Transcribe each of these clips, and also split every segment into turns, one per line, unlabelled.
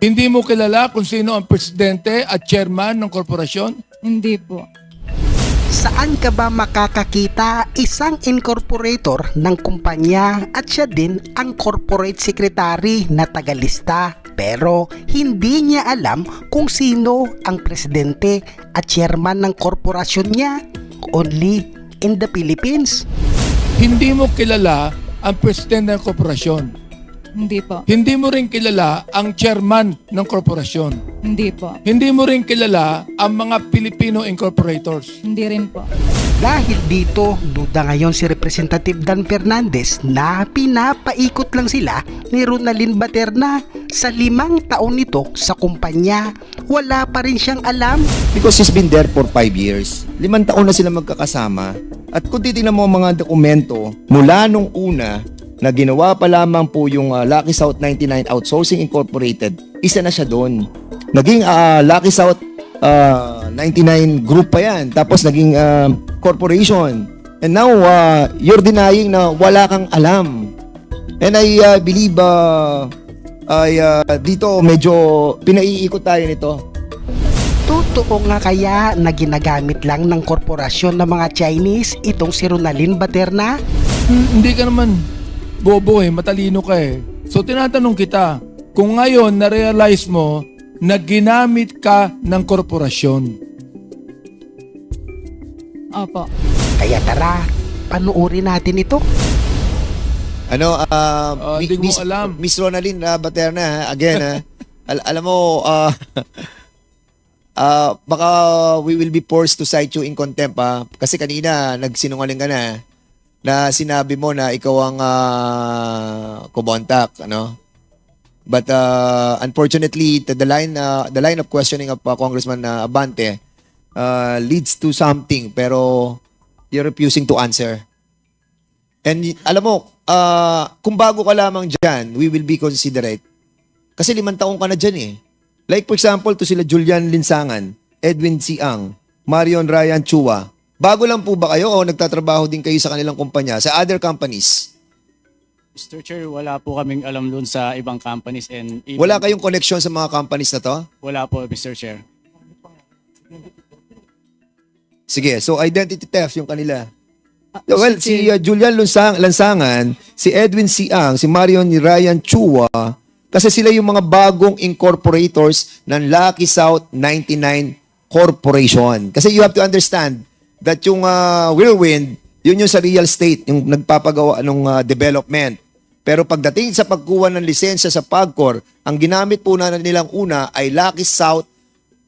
Hindi mo kilala kung sino ang presidente at chairman ng korporasyon?
Hindi po.
Saan ka ba makakakita isang incorporator ng kumpanya at siya din ang corporate secretary na tagalista pero hindi niya alam kung sino ang presidente at chairman ng korporasyon niya only in the Philippines.
Hindi mo kilala ang presidente ng korporasyon.
Hindi po.
Hindi mo rin kilala ang chairman ng korporasyon.
Hindi po.
Hindi mo rin kilala ang mga Filipino incorporators.
Hindi rin po.
Dahil dito, duda ngayon si Representative Dan Fernandez na pinapaikot lang sila ni Ronaldin Baterna sa limang taon nito sa kumpanya. Wala pa rin siyang alam
Because he's been there for five years. Limang taon na sila magkakasama. At kung titignan mo ang mga dokumento, mula nung una na ginawa pa lamang po yung ah, Lucky South 99 Outsourcing Incorporated, isa na siya doon. Naging ah, Lucky South ah, 99 group pa yan. Tapos naging ah, corporation. And now, ah, you're denying na wala kang alam. And I ah, believe ah, ay ah, dito medyo pinaiikot tayo nito.
Totoo nga kaya na ginagamit lang ng korporasyon ng mga Chinese itong si Ronaldin Baterna?
Hmm, hindi ka naman bobo eh, matalino ka eh. So tinatanong kita, kung ngayon na-realize mo na ginamit ka ng korporasyon,
Opo.
Kaya tara, panuorin natin ito.
Ano, uh,
Ah,
Mi-
di ko
Miss,
alam.
Miss Ronaldin uh, Baterna, ha, again, ha, al- alam mo, uh, uh, baka we will be forced to cite you in contempt, ha? Kasi kanina, nagsinungaling ka na, na sinabi mo na ikaw ang uh, kumontak, ano? But uh, unfortunately, the, line uh, the line of questioning of uh, Congressman uh, Abante uh, leads to something pero you're refusing to answer. And alam mo, ah, kung bago ka lamang dyan, we will be considerate. Kasi limang taong ka na dyan eh. Like for example, to sila Julian Linsangan, Edwin Siang, Marion Ryan Chua. Bago lang po ba kayo o nagtatrabaho din kayo sa kanilang kumpanya, sa other companies?
Mr. Chair, wala po kaming alam doon sa ibang companies and even-
Wala kayong connection sa mga companies na to?
Wala po, Mr. Chair.
Sige, so identity theft yung kanila. Well, si uh, Julian Lunsang, Lansangan, si Edwin Siang, si Marion Ryan Chua, kasi sila yung mga bagong incorporators ng Lucky South 99 Corporation. Kasi you have to understand that yung uh, Whirlwind, yun yung sa real estate, yung nagpapagawa ng uh, development. Pero pagdating sa pagkuha ng lisensya sa PAGCOR, ang ginamit po na nilang una ay Lucky South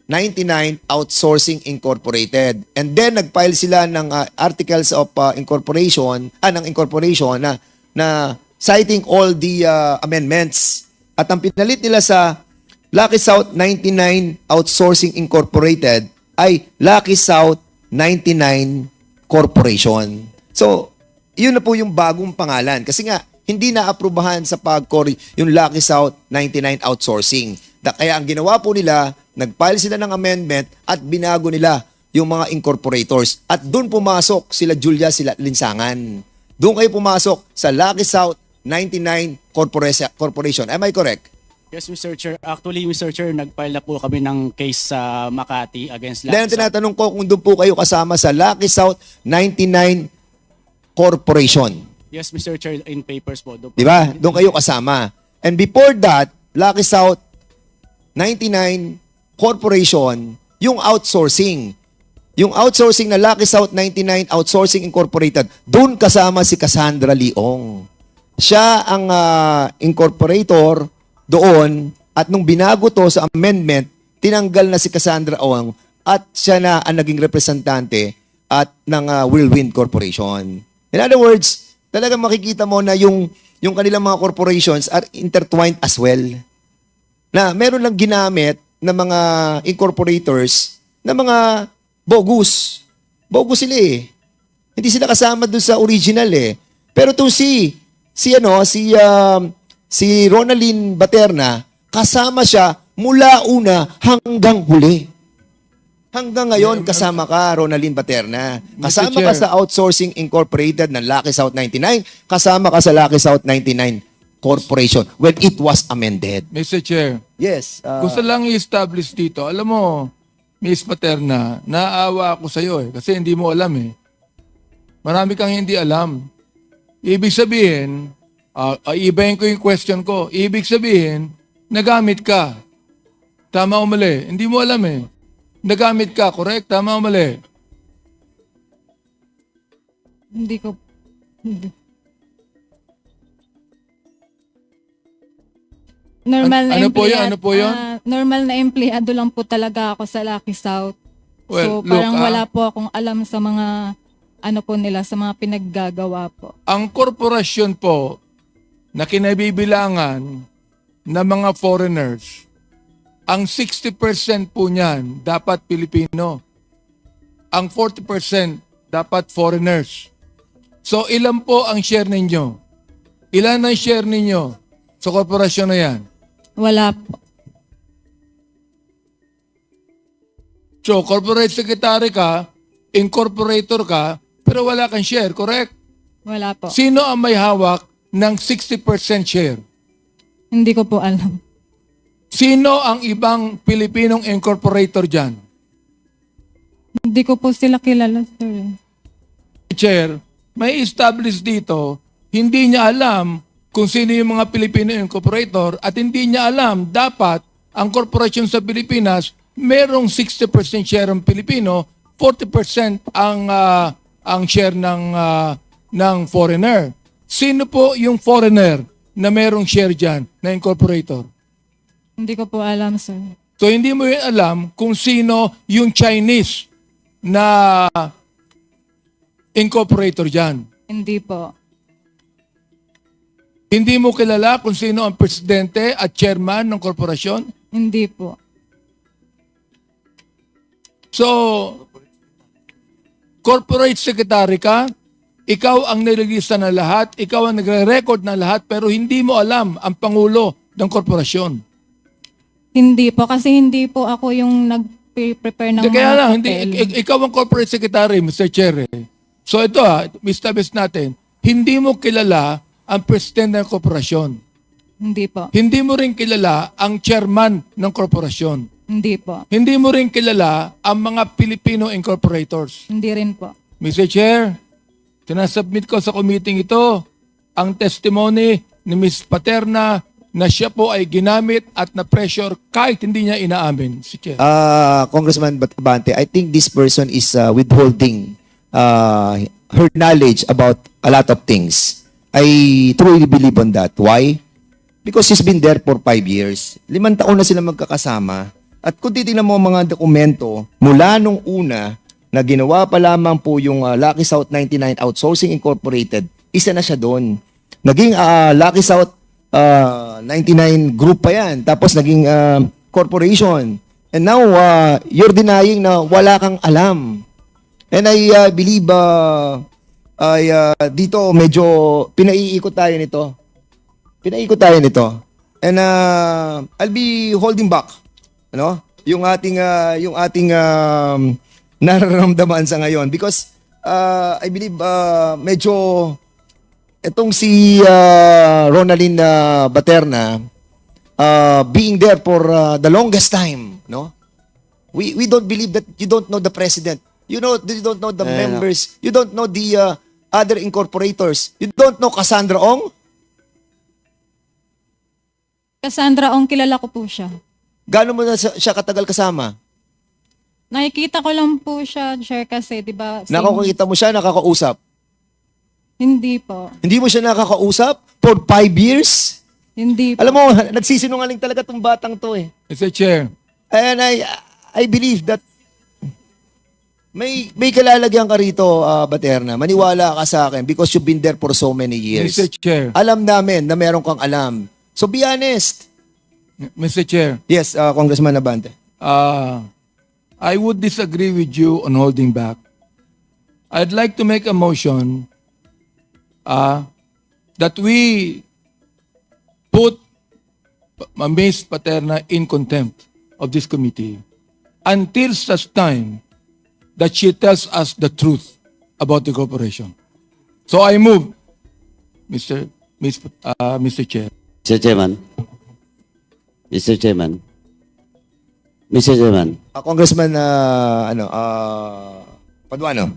99 Outsourcing Incorporated. And then nag-file sila ng uh, articles of uh, incorporation, ah, ng incorporation na na citing all the uh, amendments. At ang pinalit nila sa Lucky South 99 Outsourcing Incorporated ay Lucky South 99 Corporation. So, yun na po yung bagong pangalan. Kasi nga, hindi na aprubahan sa PAGCOR yung Lucky South 99 Outsourcing. Da, kaya ang ginawa po nila, nag-file sila ng amendment at binago nila yung mga incorporators. At doon pumasok sila Julia, sila Linsangan. Doon kayo pumasok sa Lucky South 99 Corpora- Corporation. Am I correct?
Yes, Mr. Chair. Actually, Mr. Chair, nag-file na po kami ng case sa Makati against
Then ang
Laksa.
tinatanong ko kung doon po kayo kasama sa Lucky South 99 Corporation.
Yes, Mr. Chair, in papers po. Doon po.
Di ba? Doon kayo kasama. And before that, Lucky South 99 Corporation, yung outsourcing. Yung outsourcing na Lucky South 99 Outsourcing Incorporated, doon kasama si Cassandra Leong. Siya ang ah, incorporator doon at nung binago to sa amendment, tinanggal na si Cassandra Ong at siya na ang naging representante at ng ah, Whirlwind Corporation. In other words, talagang makikita mo na yung yung kanilang mga corporations are intertwined as well na meron lang ginamit ng mga incorporators na mga bogus. Bogus sila eh. Hindi sila kasama doon sa original eh. Pero to si si ano, si um, si Ronaldin Baterna, kasama siya mula una hanggang huli. Hanggang ngayon, kasama ka, Ronaldin Baterna. Kasama ka sa Outsourcing Incorporated ng Lucky South 99. Kasama ka sa Lucky South 99 corporation when it was amended.
Mr. Chair,
Yes. uh,
gusto lang i-establish dito. Alam mo, Miss Paterna, naawa ako sa iyo eh kasi hindi mo alam eh. Marami kang hindi alam. Ibig sabihin, uh, ibahin ko yung question ko. Ibig sabihin, nagamit ka. Tama o mali? Hindi mo alam eh. Nagamit ka, correct? Tama o mali?
Hindi ko, hindi. Normal na
Ano po yun? Ano po yun?
ah, normal na empleyado lang po talaga ako sa Lucky South.
Well,
so,
look,
parang
ah.
wala po akong alam sa mga, ano po nila, sa mga pinaggagawa po.
Ang korporasyon po na kinabibilangan ng mga foreigners, ang 60% po niyan dapat Pilipino. Ang 40% dapat foreigners. So ilan po ang share ninyo? Ilan ang share ninyo sa korporasyon na yan?
Wala po.
So corporate secretary ka, incorporator ka, pero wala kang share, correct?
Wala po.
Sino ang may hawak ng 60% share?
Hindi ko po alam.
Sino ang ibang Pilipinong incorporator dyan?
Hindi ko po sila kilala, sir.
Chair, may establish dito, hindi niya alam kung sino yung mga Pilipino incorporator at hindi niya alam dapat ang korporasyon sa Pilipinas merong 60% share ng Pilipino, 40% ang ah, ang share ng ah, ng foreigner. Sino po yung foreigner na merong share diyan na incorporator?
Hindi ko po alam, sir.
So hindi mo yun alam kung sino yung Chinese na incorporator dyan.
Hindi po.
Hindi mo kilala kung sino ang presidente at chairman ng korporasyon.
Hindi po.
So, corporate secretary ka, ikaw ang nililista ng lahat, ikaw ang nagre-record ng lahat, pero hindi mo alam ang pangulo ng korporasyon.
Hindi po. Kasi hindi po ako yung nag-prepare ng
Hindi, kaya lang, hindi, ik- ikaw ang corporate secretary, Mr. Chair. eh. So ito ha, establish natin, hindi mo kilala ang presidente ng korporasyon.
Hindi po.
Hindi mo rin kilala ang chairman ng korporasyon.
Hindi po.
Hindi mo rin kilala ang mga Filipino incorporators.
Hindi rin po.
Mr. Chair, sinasubmit ko sa committee ito ang testimony ni Ms. Paterna na siya po ay ginamit at na-pressure kahit hindi niya inaamin. Si Chair.
Uh, Congressman Abante, I think this person is uh, withholding uh, her knowledge about a lot of things. I truly believe on that. Why? Because she's been there for five years. Limang taon na sila magkakasama. At kung titignan mo ang mga dokumento, mula nung una na ginawa pa lamang po yung uh, Lucky South 99 Outsourcing Incorporated, isa na siya doon. Naging uh, Lucky South uh, 99 group pa yan. Tapos naging uh, corporation. And now, uh, you're denying na wala kang alam. And I uh, believe uh, ay uh, dito medyo pinaiikot tayo nito. Pinaiikot tayo nito. And uh, I'll be holding back ano? Yung ating uh, yung ating um, nararamdaman sa ngayon because uh, I believe uh, medyo etong si uh, Ronaldin uh, Baterna uh, being there for uh, the longest time, no? We we don't believe that you don't know the president. You know you don't know the
Eh,
members. You don't know the uh, other incorporators. You don't know Cassandra Ong?
Cassandra Ong, kilala ko po siya.
Gaano mo na siya siya katagal kasama?
Nakikita ko lang po siya, share kasi, di ba? same-
Nakakita mo siya, nakakausap.
Hindi po.
Hindi mo siya nakakausap for five years?
Hindi po.
Alam mo, nagsisinungaling talaga tong batang to eh.
Mr. Chair,
And I I believe that may may kalalagyan ka rito, uh, Baterna. Maniwala ka sa akin because you've been there for so many years.
Mr. Chair,
Alam namin na meron kang alam. So be honest.
Mr. Chair,
Yes, uh, Congressman Abante.
uh, I would disagree with you on holding back. I'd like to make a motion uh, that we put Ms. Paterna in contempt of this committee until such time that she tells us the truth about the corporation. So I move, Mr. Uh, Mr. Chair.
Mr. Chairman. Mr. Chairman. Mr. Chairman.
Ah, Congressman, ah, ano, ah, Paduano.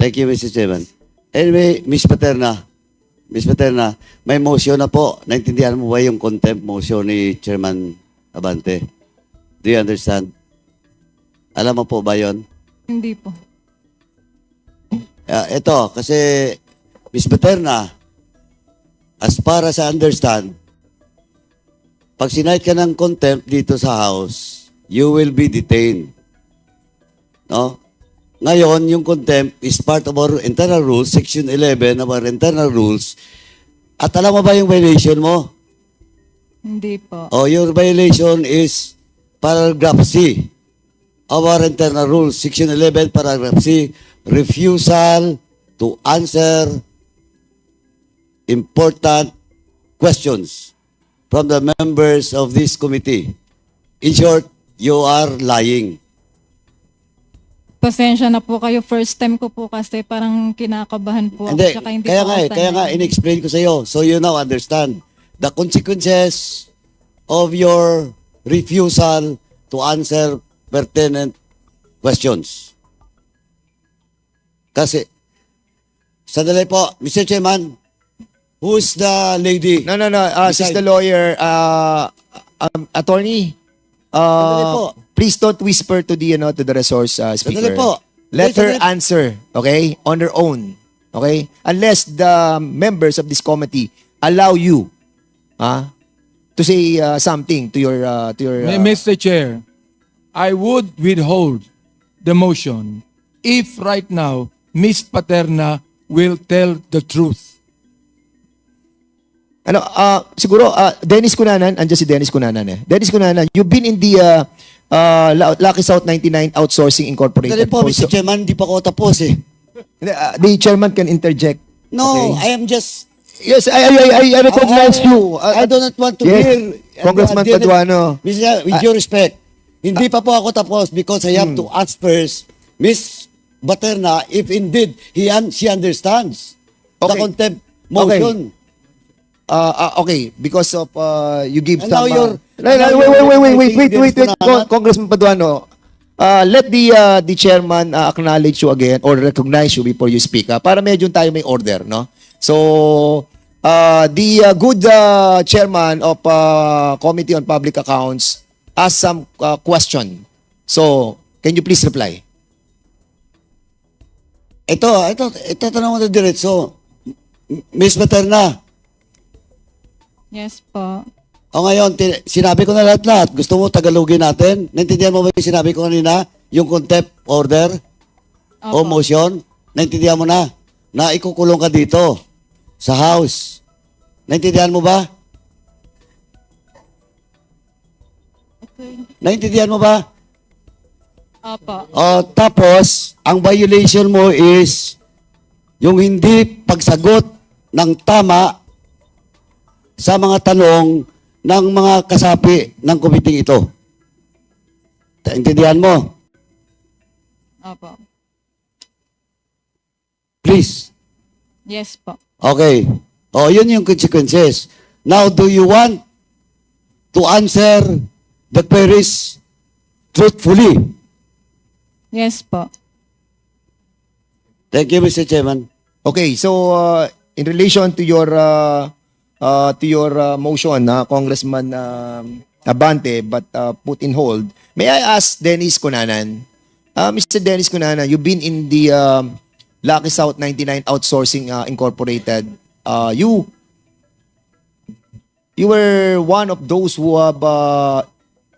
Thank you, Mr. Chairman. Anyway, Miss Paterna. Miss Paterna, may motion na po. Naintindihan mo ba yung contempt motion ni Chairman Abante? Do you understand? Alam mo po ba yon?
Hindi po.
Ah, ito, kasi Miss Paterna, as far as I understand, pag sinight ka ng contempt dito sa House, you will be detained. No? Ngayon, yung contempt is part of our internal rules, Section 11 of our internal rules. At alam mo ba yung violation mo?
Hindi po.
Oh, your violation is paragraph C of our internal rules, section 11, paragraph C, refusal to answer important questions from the members of this committee. In short, you are lying.
Pasensya na po kayo. First time ko po kasi parang kinakabahan po ako.
Hindi,
tsaka hindi
kaya nga, eh, kaya nga, in-explain ko sa iyo. So you now understand the consequences of your refusal to answer pertinent questions. Kasi, sandali po, Mr. Chairman, who's the lady?
No, no, no. Uh,
Beside-
since the lawyer, uh, um, attorney,
Sandali
uh,
po.
please don't whisper to the, you know, to the resource uh, speaker.
Sandali po.
Let
Sandali.
her answer, okay, on her own, okay? Unless the members of this committee allow you, ah, to say uh, something to your, uh, to your. uh,
Mr. Chair, I would withhold the motion if right now Miss Paterna will tell the truth.
Ano, ah, siguro, ah, Dennis Cunanan, andyan si Dennis Cunanan eh. Dennis Cunanan, you've been in the uh, uh, Lucky South 99 Outsourcing Incorporated.
Sandali po. Mr. Chairman, di pa ako tapos eh.
Ah, the chairman can interject.
No,
Okay.
I am just
Yes, I, I, I, I recognize
I-
you.
I do not want to
Yes,
hear.
Congressman
I didn't-
Paduano.
Mr. With due respect, hindi pa po ako tapos because I have to ask first Miss Baterna if indeed he un- she understands the
Okay.
contempt motion.
Uh, uh, okay, because of uh, you give
And now
some...
you're-
uh, no,
now
wait,
you're
wait, wait, wait, wait, wait, wait, wait, Con-. Congressman Paduano. Uh, let the uh, the chairman uh, acknowledge you again or recognize you before you speak. ah, para medyo tayo may order, no? So, uh, the uh, good uh, chairman of uh, Committee on Public Accounts asked some uh, question. So, can you please reply?
Ito, ito, ito tanong mo na diretso. M- Miss Baterna,
Yes po.
o ngayon, tin- sinabi ko na lahat-lahat. Gusto mo tagalogin natin? Naintindihan mo ba yung sinabi ko kanina? Yung contempt order o
Opo.
motion? Naintindihan mo na? Na ikukulong ka dito sa house. Naintindihan mo ba? Naintindihan mo ba?
Opo.
O tapos, ang violation mo is yung hindi pagsagot ng tama sa mga tanong ng mga kasapi ng komiting ito. Intindihan mo?
Opo.
Please.
Yes po.
Okay. O, yun yung consequences. Now, do you want to answer the queries truthfully?
Yes po.
Thank you, Mr. Chairman.
Okay, so uh, in relation to your uh, uh, to your uh, motion, na Congressman um, Abante, but uh, put in hold, may I ask Dennis Cunanan, uh, Mr. Dennis Cunanan, you've been in the um, Lucky South 99 Outsourcing uh, Incorporated. Uh, you you were one of those who have uh,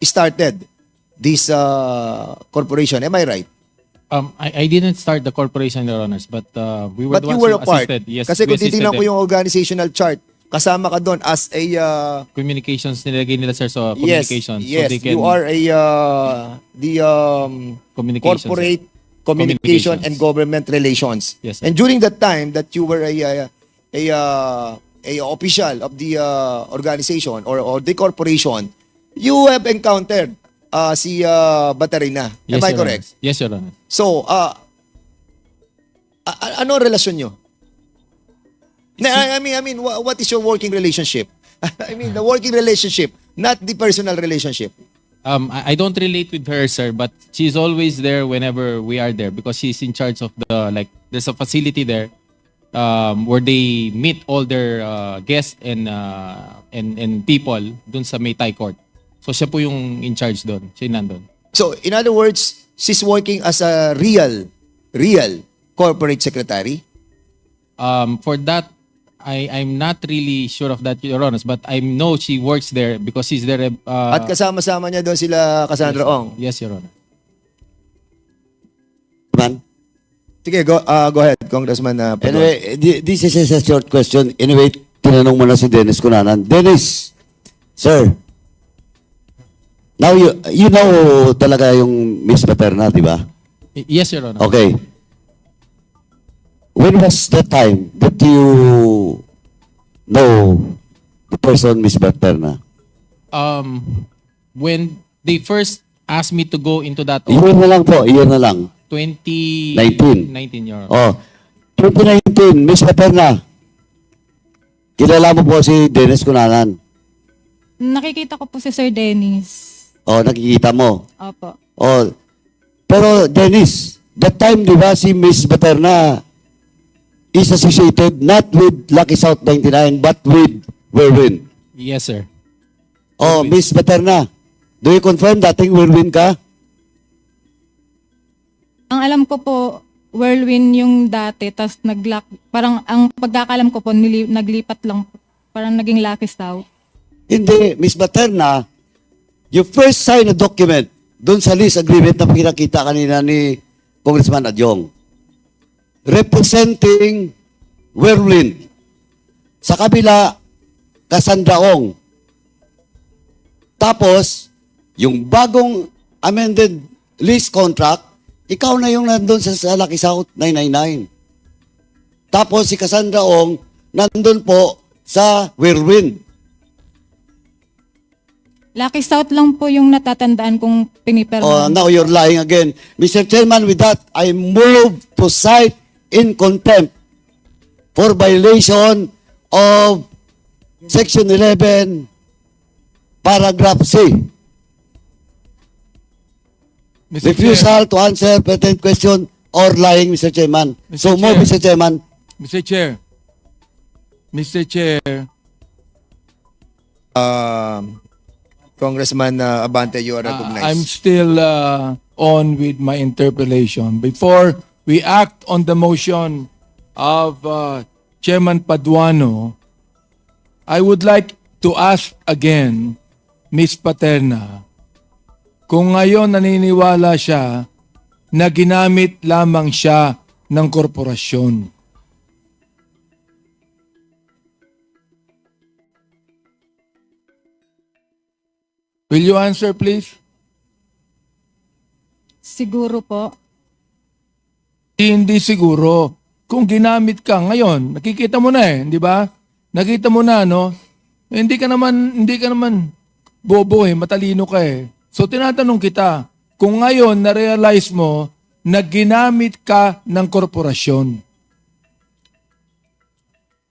started this uh, corporation. Am I right?
Um, I, I didn't start the corporation, Your Honors, but uh, we were
But
the
you
ones
were
who
a part.
assisted. Yes,
Kasi
we
kung titingnan ko
them.
yung organizational chart, kasama ka doon as a uh,
communications nilagay nila sir so
yes,
communications
yes,
so they can
you are a uh, the um,
communications
corporate communication
Communications.
and government relations.
Yes, sir.
and during that time that you were a uh, a uh, a official of the uh, organization or or the corporation, you have encountered uh, si uh, Batarina. Am
Yes,
I
Your
correct?
Yes, Honor.
So, uh, a- a- ano relasyon nyo? I mean, I mean, wha- what is your working relationship? I mean, the working relationship, not the personal relationship.
Um, I, I don't relate with her, sir, but she's always there whenever we are there because she's in charge of the like. There's a facility there, um, where they meet all their uh, guests and uh, and and people dun sa May Thai Court. So siya po yung in charge doon. Siya yung nandun.
So, in other words, she's working as a real, real corporate secretary.
Um, for that, I I'm not really sure of that, Your Honor, but I know she works there because she's there. Uh,
At kasama-sama niya doon sila Cassandra Ong.
Yes, Your Honor.
Man.
Sige, go, uh, go ahead, Congressman uh, Padua.
Anyway, thi- this is a short question. Anyway, tinanong mo na si Dennis Cunanan. Dennis, sir, now you, you know talaga yung Miss Paterna, di ba?
Y- Yes, Your Honor.
Okay. When was the time that you know the person, Miss Paterna?
Um, when they first asked me to go into that
Year na lang po, year na lang.
2019,
19.
Your Honor.
Oh, 2019, Miss Paterna. Kilala mo po si Dennis Cunanan.
Nakikita ko po si Sir Dennis.
Oh, nakikita mo.
Opo.
Oh, pero Dennis, that time, di ba, si Miss Paterna is associated not with Lucky South 99, but with Whirlwind.
Yes, sir.
Oh, Miss Paterna, do you confirm dating Whirlwind ka?
Ang alam ko po, whirlwind yung dati, tas naglock, parang ang pagkakalam ko po, nili, naglipat lang po. Parang naging Lucky South.
Hindi, Miss Paterna, you first sign a document doon sa lease agreement na pinakita kanina ni Congressman Adyong representing Whirlwind. Sa kabila, Cassandra Ong. Tapos, yung bagong amended lease contract, ikaw na yung nandun sa, sa Lucky South 999. Tapos si Cassandra Ong, nandun po sa Whirlwind.
Lucky South lang po yung natatandaan kong pinipirma.
Oh, now you're lying again. Mr. Chairman, with that, I move to cite in contempt for violation of Section 11, Paragraph C.
Mr. Chair,
Refusal to answer pertinent question or lying, Mr. Chairman.
Mr.
So move,
Chair.
Mr. Chairman.
Mr. Chair, Mr. Chair,
Um, Congressman uh, Abante, you are
uh,
recognized.
I'm still uh, on with my interpellation. Before we act on the motion of uh, Chairman Paduano, I would like to ask again Ms. Paterna kung ngayon naniniwala siya na ginamit lamang siya ng korporasyon. Will you answer please?
Siguro po.
Hindi siguro. Kung ginamit ka ngayon, nakikita mo na eh, di ba? Nakita mo na, no? Eh, hindi ka naman, hindi ka naman bobo eh, matalino ka eh. So tinatanong kita, kung ngayon na-realize mo na ginamit ka ng korporasyon.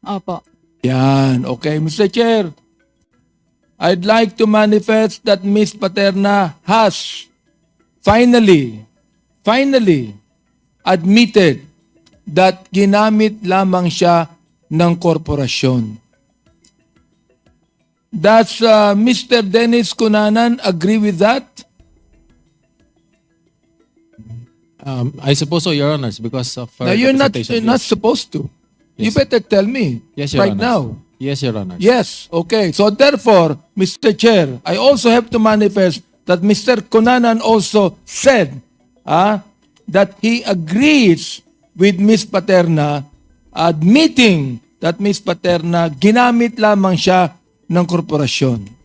Opo.
Yan, okay. Mr. Chair, I'd like to manifest that Ms. Paterna has finally, finally admitted that ginamit lamang siya ng korporasyon. Does uh, Mr. Dennis Cunanan agree with that?
Um, I suppose so, Your Honors, because of her
Now, you're not, you're not supposed to. You
Yes.
better tell me
Yes, Your
right
Honors.
now.
Yes, Your Honors.
Yes, okay. So therefore, Mr. Chair, I also have to manifest that Mr. Kunanan also said ah, that he agrees with Ms. Paterna admitting that Ms. Paterna ginamit lamang siya ng korporasyon.